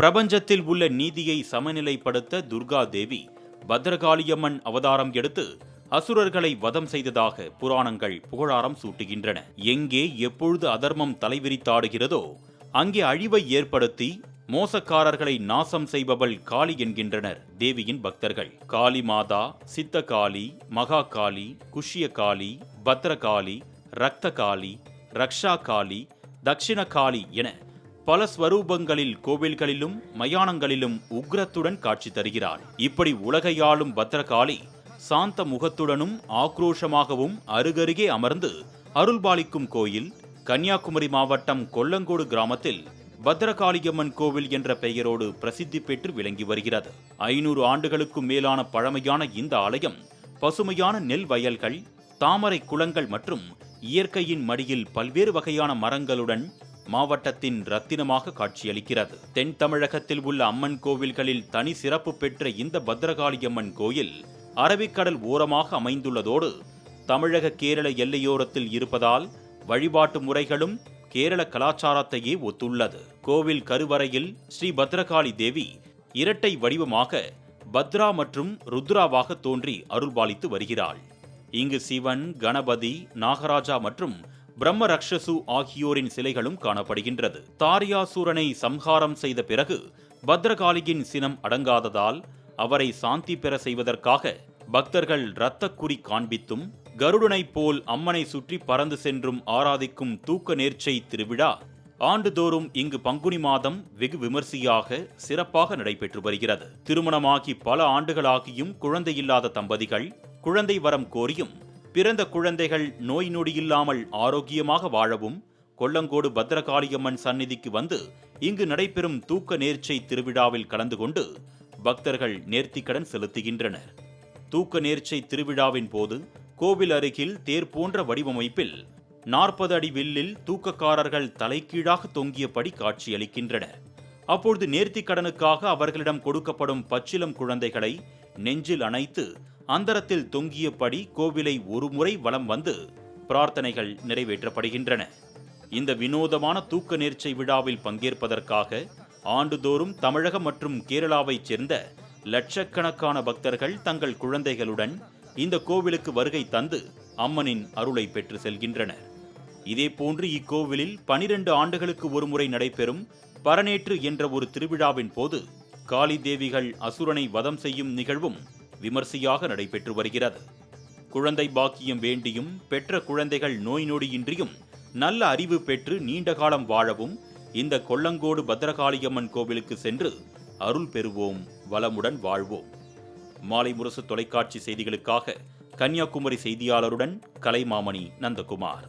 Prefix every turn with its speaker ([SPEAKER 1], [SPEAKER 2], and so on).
[SPEAKER 1] பிரபஞ்சத்தில் உள்ள நீதியை சமநிலைப்படுத்த துர்கா தேவி பத்ரகாளியம்மன் அவதாரம் எடுத்து அசுரர்களை வதம் செய்ததாக புராணங்கள் புகழாரம் சூட்டுகின்றன. எங்கே எப்பொழுது அதர்மம் தலைவிரித்தாடுகிறதோ அங்கே அழிவை ஏற்படுத்தி மோசக்காரர்களை நாசம் செய்பவள் காளி என்கின்றனர் தேவியின் பக்தர்கள். காளி மாதா சித்தகாளி மகா காளி குஷ்ய காளி பத்ரகாளி ரக்த காளி ரக்ஷா காளி தக்ஷிண காளி என பல ஸ்வரூபங்களில் கோவில்களிலும் மயானங்களிலும் உக்ரத்துடன் காட்சி தருகிறாள். இப்படி உலகையாளும் பத்ரகாளி சாந்த முகத்துடனும் ஆக்ரோஷமாகவும் அருகருகே அமர்ந்து அருள்பாலிக்கும் கோயில் கன்னியாகுமரி மாவட்டம் கொல்லங்கோடு கிராமத்தில் பத்ரகாளியம்மன் கோவில் என்ற பெயரோடு பிரசித்தி பெற்று விளங்கி வருகிறது. ஐநூறு ஆண்டுகளுக்கும் மேலான பழமையான இந்த ஆலயம் பசுமையான நெல் வயல்கள் தாமரை குளங்கள் மற்றும் இயற்கையின் மடியில் பல்வேறு வகையான மரங்களுடன் மாவட்டத்தின் ரத்தினமாக காட்சியளிக்கிறது. தென் தமிழகத்தில் உள்ள அம்மன் கோவில்களில் தனி சிறப்பு பெற்ற இந்த பத்ரகாளியம்மன் கோயில் அரபிக்கடல் ஓரமாக அமைந்துள்ளதோடு தமிழக கேரள எல்லையோரத்தில் இருப்பதால் வழிபாட்டு முறைகளும் கேரள கலாச்சாரத்தையே ஒத்துள்ளது. கோவில் கருவறையில் ஸ்ரீ பத்ரகாளி தேவி இரட்டை வடிவமாக பத்ரா மற்றும் ருத்ராவாக தோன்றி அருள்பாலித்து வருகிறாள். இங்கு சிவன் கணபதி நாகராஜா மற்றும் பிரம்ம ரக்ஷசு ஆகியோரின் சிலைகளும் காணப்படுகின்றது. தாரியாசூரனை சம்ஹாரம் செய்த பிறகு பத்ரகாளியின் சினம் அடங்காததால் அவரை சாந்தி பெற செய்வதற்காக பக்தர்கள் இரத்தக்குறி காண்பித்தும் கருடனைப் போல் அம்மனை சுற்றி பறந்து சென்றும் ஆராதிக்கும் தூக்க நேர்ச்சை திருவிழா ஆண்டுதோறும் இங்கு பங்குனி மாதம் வெகு விமர்சையாக சிறப்பாக நடைபெற்று வருகிறது. திருமணமாகி பல ஆண்டுகளாகியும் குழந்தையில்லாத தம்பதிகள் குழந்தை வரம் கோரியும் பிறந்த குழந்தைகள் நோய் நொடியில்லாமல் ஆரோக்கியமாக வாழவும் கொல்லங்கோடு பத்ரகாளியம்மன் சந்நிதிக்கு வந்து இங்கு நடைபெறும் தூக்க நேர்ச்சை திருவிழாவில் கலந்து கொண்டு பக்தர்கள் நேர்த்திக்கடன் செலுத்துகின்றனர். தூக்க நேர்ச்சை திருவிழாவின் போது கோவில் அருகில் தேர் போன்ற வடிவமைப்பில் நாற்பது அடி வில்லில் தூக்கக்காரர்கள் தலைகீழாக தொங்கியபடி காட்சியளிக்கின்றனர். அப்பொழுது நேர்த்திக்கடனுக்காக அவர்களிடம் கொடுக்கப்படும் பச்சிலம் குழந்தைகளை நெஞ்சில் அணைத்து அந்தரத்தில் தொங்கியபடி கோவிலை ஒருமுறை வலம் வந்து பிரார்த்தனைகள் நிறைவேற்றப்படுகின்றன. இந்த வினோதமான தூக்க நேர்ச்சை விழாவில் பங்கேற்பதற்காக ஆண்டுதோறும் தமிழகம் மற்றும் கேரளாவைச் சேர்ந்த லட்சக்கணக்கான பக்தர்கள் தங்கள் குழந்தைகளுடன் இந்த கோவிலுக்கு வருகை தந்து அம்மனின் அருளை பெற்று செல்கின்றனர். இதேபோன்று இக்கோவிலில் பனிரெண்டு ஆண்டுகளுக்கு ஒருமுறை நடைபெறும் பரநேற்று என்ற ஒரு திருவிழாவின் போது காளி தேவிகள் அசுரனை வதம் செய்யும் நிகழ்வும் விமர்சையாக நடைபெற்று வருகிறது. குழந்தை பாக்கியம் வேண்டியும் பெற்ற குழந்தைகள் நோய் நொடியின்றியும் நல்ல அறிவு பெற்று நீண்ட காலம் வாழவும் இந்த கொல்லங்கோடு பத்ரகாளியம்மன் கோவிலுக்கு சென்று அருள் பெறுவோம் வளமுடன் வாழ்வோம். மாலை முரசு தொலைக்காட்சி செய்திகளுக்காக கன்னியாகுமரி செய்தியாளருடன் கலைமாமணி நந்தகுமார்.